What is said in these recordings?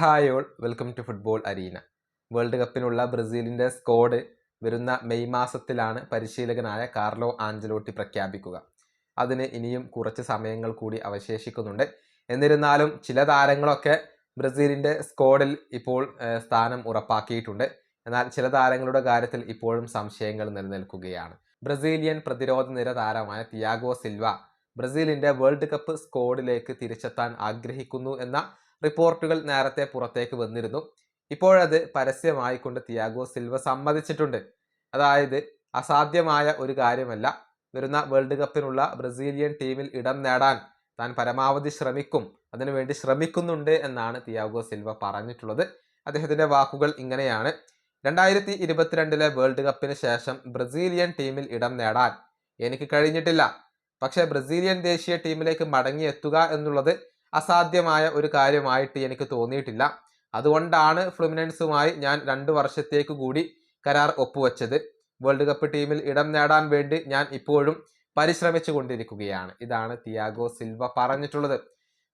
Hi all welcome to football arena. World കപ്പിനുള്ള ബ്രസീലിന്റെ squad വരുന്ന May മാസത്തിലാണ് പരിശീലകനായ കാർലോ ആഞ്ചലോട്ടി പ്രഖ്യാപിക്കുക. അതിന് ഇനിയും കുറച്ച് സമയങ്ങൾ കൂടി അവശേഷിക്കുന്നുണ്ട്. എന്നിരുന്നാലും ചില താരങ്ങളൊക്കെ ബ്രസീലിന്റെ സ്ക്വാഡിൽ ഇപ്പോൾ സ്ഥാനം ഉറപ്പാക്കിയിട്ടുണ്ട്. എന്നാൽ ചില താരങ്ങളുടെ കാര്യത്തിൽ ഇപ്പോഴും സംശയങ്ങൾ നിലനിൽക്കുകയാണ്. ബ്രസീലിയൻ പ്രതിരോധ നിര താരമായ തിയാഗോ സിൽവ ബ്രസീലിന്റെ വേൾഡ് കപ്പ് സ്ക്വാഡിലേക്ക് തിരിച്ചെത്താൻ ആഗ്രഹിക്കുന്നു എന്ന റിപ്പോർട്ടുകൾ നേരത്തെ പുറത്തേക്ക് വന്നിരുന്നു. ഇപ്പോഴത് പരസ്യമായിക്കൊണ്ട് തിയാഗോ സിൽവ സമ്മതിച്ചിട്ടുണ്ട്. അതായത് അസാധ്യമായ ഒരു കാര്യമല്ല. വരുന്ന വേൾഡ് കപ്പിനുള്ള ബ്രസീലിയൻ ടീമിൽ ഇടം നേടാൻ താൻ പരമാവധി ശ്രമിക്കും. അതിനുവേണ്ടി ശ്രമിക്കുന്നുണ്ട് എന്നാണ് തിയാഗോ സിൽവ പറഞ്ഞിട്ടുള്ളത്. അദ്ദേഹത്തിന്റെ വാക്കുകൾ ഇങ്ങനെയാണ്. രണ്ടായിരത്തി ഇരുപത്തിരണ്ടിലെ വേൾഡ് കപ്പിന് ശേഷം ബ്രസീലിയൻ ടീമിൽ ഇടം നേടാൻ എനിക്ക് കഴിഞ്ഞിട്ടില്ല. പക്ഷേ ബ്രസീലിയൻ ദേശീയ ടീമിലേക്ക് മടങ്ങിയെത്തുക എന്നുള്ളത് അസാധ്യമായ ഒരു കാര്യമായിട്ട് എനിക്ക് തോന്നിയിട്ടില്ല. അതുകൊണ്ടാണ് ഫ്ലുമിനൻസുമായി ഞാൻ രണ്ട് വർഷത്തേക്ക് കൂടി കരാർ ഒപ്പുവെച്ചത്. വേൾഡ് കപ്പ് ടീമിൽ ഇടം നേടാൻ വേണ്ടി ഞാൻ ഇപ്പോഴും പരിശ്രമിച്ചു കൊണ്ടിരിക്കുകയാണ്. ഇതാണ് തിയാഗോ സിൽവ പറഞ്ഞിട്ടുള്ളത്.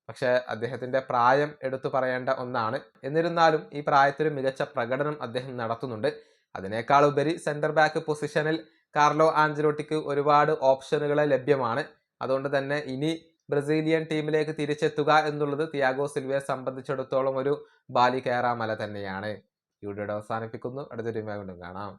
പക്ഷേ അദ്ദേഹത്തിന്റെ പ്രായം എടുത്തു പറയേണ്ട ഒന്നാണ്. എന്നിരുന്നാലും ഈ പ്രായത്തിലും മികച്ച പ്രകടനം അദ്ദേഹം നടത്തുന്നുണ്ട്. അതിനേക്കാൾ ഉപരി സെന്റർ ബാക്ക് പൊസിഷനിൽ കാർലോ ആഞ്ചലോട്ടിക്ക് ഒരുപാട് ഓപ്ഷനുകൾ ലഭ്യമാണ്. അതുകൊണ്ട് തന്നെ ഇനി ബ്രസീലിയൻ ടീമിലേക്ക് തിരിച്ചെത്തുക എന്നുള്ളത് തിയാഗോ സിൽവയെ സംബന്ധിച്ചിടത്തോളം ഒരു ബാലി കയറാമല തന്നെയാണ്. വീഡിയോയുടെ അവസാനിപ്പിക്കുന്നു. അടുത്തൊരു വീണ്ടും കാണാം.